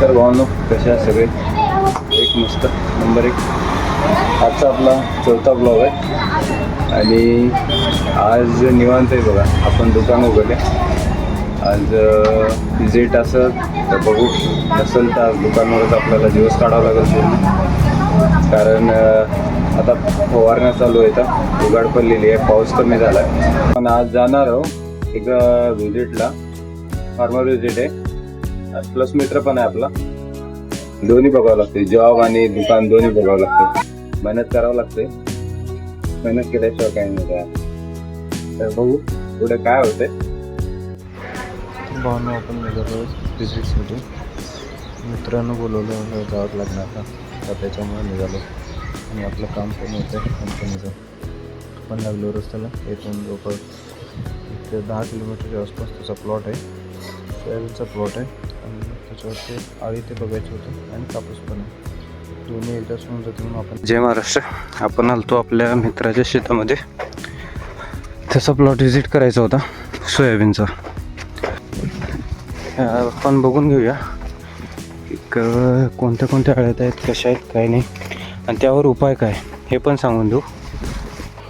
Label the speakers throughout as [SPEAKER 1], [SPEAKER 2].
[SPEAKER 1] तर भावनो कशा आहे सगळे? एक मस्त नंबर एक. आजचा आपला चौथा ब्लॉग आहे. आणि आज निवांत आहे बघा आपण दुकान उघडले. आज जेट असं तर बघू नसेल तर आज दुकानवरच आपल्याला दिवस काढावा लागेल पूर्ण. कारण आता फवारण्या चालू आहेत उघाड पडलेली आहे पाऊस कमी झाला आहे पण आज जाणार आहो एका व्हिजिटला फार्मर व्हिजिट आहे. प्लस मित्र पण आहे आपला. दोन्ही बघावं लागते जॉब आणि दुकान दोन्ही बघावं लागते मेहनत करावं लागते मेहनत केल्याशिवाय काही नाही काय तर बघू पुढे काय होते
[SPEAKER 2] भावना आपण निघालो विजिटसाठी मित्रांनो बोलवलं जावं लागणार आता. तर त्याच्यामुळे निघालो. आणि आपलं काम पण होतं कंपनीचं पण लागलो रस्त्याला. येथून जवळपास ते दहा किलोमीटरच्या आसपास त्याचा प्लॉट आहे. सोयाबीनचा प्लॉट आहे. आणि त्याच्यावरती आळी ते बघायचं होतं आणि कापूस पण. दोन्ही एकदाच होऊन जाते म्हणून आपण
[SPEAKER 1] जय महाराष्ट्र. आपण आलतो आपल्या मित्राच्या शेतामध्ये. त्याचा प्लॉट व्हिजिट करायचा होता सोयाबीनचा. आपण बघून घेऊया अं, कोणत्या कोणत्या अळ्यात आहेत कशा आहेत काय नाही. आणि त्यावर उपाय काय हे पण सांगून देऊ.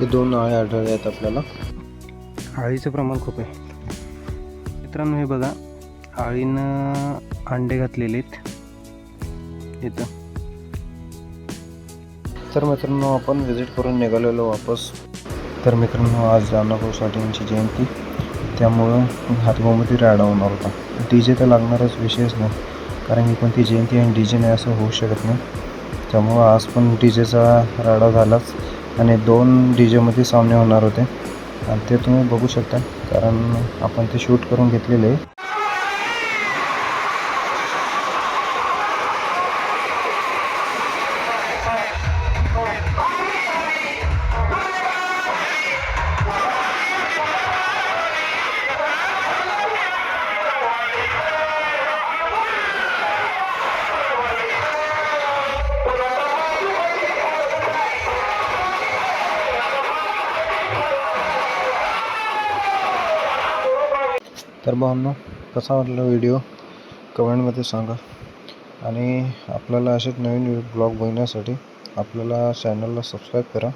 [SPEAKER 2] हे दोन आळे आढळले आहेत आपल्याला.
[SPEAKER 1] आळीचं प्रमाण खूप आहे. मित्रांनो हे बघा आळीनं अंडे घातलेले आहेत. इथं.
[SPEAKER 2] तर मित्रांनो आपण व्हिजिट करून निघालेलो वापस. तर मित्रांनो आज जामनाभाऊ साठे यांची जयंती. त्यामुळं हातगोमती राडा होणार होता. डी जे तर लागणारच विषयच नाही. कारण की कोणती जयंती आणि डी जे नाही असं होऊ शकत नाही. त्यामुळं आज पण डी जेचा राडा झालाच. आणि दोन डी जेमध्ये सामने होणार होते. आणि ते तुम्ही बघू शकता. कारण आपण ते शूट करून घेतलेले तर भावनो कसा वाटला व्हिडिओ कमेंटमध्ये सांगा. आणि आपल्याला असेच नवीन ब्लॉग बघण्यासाठी आपल्याला चॅनलला सबस्क्राईब करा.